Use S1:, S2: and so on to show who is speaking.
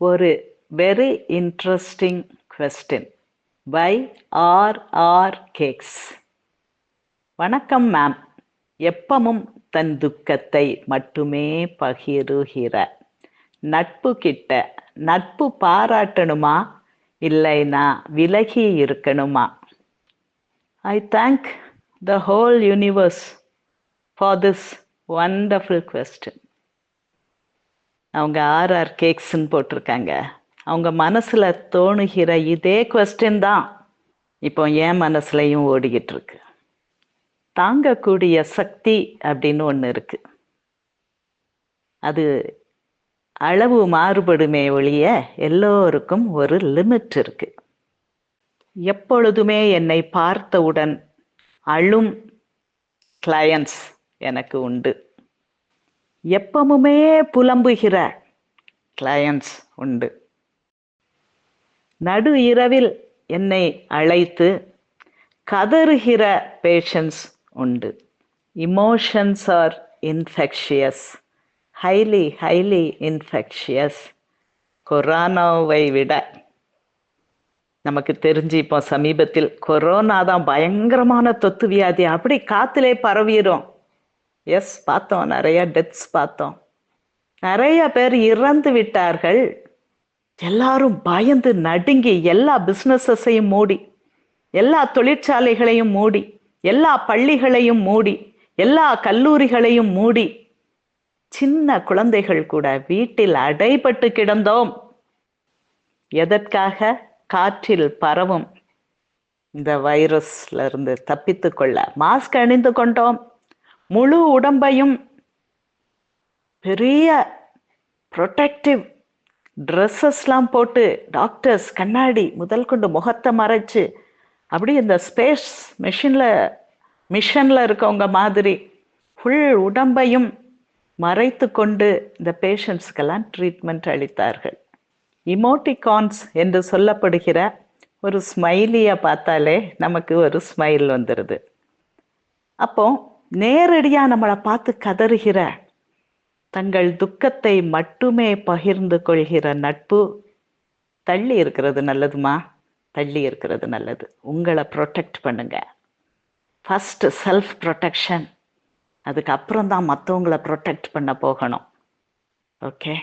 S1: ஒரு very interesting question by R R cakes வணக்கம் ma'am எப்பமும் தன் துக்கத்தை மட்டுமே பகிருகிற நட்பு கிட்ட நட்பு பாராட்டணுமா? இல்லைனா விலகி இருக்கணுமா? I thank the whole universe for this wonderful question அவங்க ஆர்ஆர் கேக்ஸ்ன்னு போட்டிருக்காங்க. அவங்க மனசில் தோணுகிற இதே கொஸ்டின் தான் இப்போ என் மனசுலையும் ஓடிக்கிட்டு இருக்கு. தாங்கக்கூடிய சக்தி அப்படின்னு ஒன்று இருக்கு. அது அளவு மாறுபடுமே ஒழிய எல்லோருக்கும் ஒரு லிமிட் இருக்கு. எப்பொழுதுமே என்னை பார்த்தவுடன் அழும் கிளையன்ஸ் எனக்கு உண்டு. எப்பவுமே புலம்புகிற கிளையன்ஸ் உண்டு. நடு இரவில் என்னை அழைத்து கதறுகிற பேஷன்ஸ் உண்டு. Emotions are infectious highly highly infectious கொரோனாவை விட நமக்கு தெரிஞ்சு இப்போ சமீபத்தில் கொரோனா தான் பயங்கரமான தொத்து வியாதி. அப்படி காத்திலே பரவிடும் எஸ் பார்த்தோம். நிறைய டெத்ஸ் பார்த்தோம். நிறைய பேர் இறந்து விட்டார்கள். எல்லாரும் பயந்து நடுங்கி எல்லா பிஸ்னஸஸையும் மூடி எல்லா தொழிற்சாலைகளையும் மூடி எல்லா பள்ளிகளையும் மூடி எல்லா கல்லூரிகளையும் மூடி சின்ன குழந்தைகள் கூட வீட்டில் அடைபட்டு கிடந்தோம். எதற்காக? காற்றில் பரவும். இந்த வைரஸ்ல இருந்து தப்பித்து கொள்ள மாஸ்க் அணிந்து கொண்டோம். முழு உடம்பையும் பெரிய ப்ரொடெக்டிவ் ட்ரெஸ்ஸஸ்லாம் போட்டு டாக்டர்ஸ் கண்ணாடி முதல் கொண்டு முகத்தை மறைச்சு அப்படி இந்த ஸ்பேஸ் மிஷினில் மிஷனில் இருக்கவங்க மாதிரி ஃபுல் உடம்பையும் மறைத்து கொண்டு இந்த பேஷண்ட்ஸ்க்கெல்லாம் ட்ரீட்மெண்ட் அளித்தார்கள். இமோட்டிகான்ஸ் என்று சொல்லப்படுகிற ஒரு ஸ்மைலியை பார்த்தாலே நமக்கு ஒரு ஸ்மைல் வந்துடுது அப்போது நேரடியாக நம்மளை பார்த்து கதறுகிற தங்கள் துக்கத்தை மட்டுமே பகிர்ந்து கொள்கிற நட்பு தள்ளி இருக்கிறது நல்லதுமா? தள்ளி இருக்கிறது நல்லது. உங்களை ப்ரொடெக்ட் பண்ணுங்க. ஃபஸ்ட்டு செல்ஃப் ப்ரொடெக்ஷன் அதுக்கப்புறம் தான் மற்றவங்களை ப்ரொடெக்ட் பண்ண போகணும். ஓகே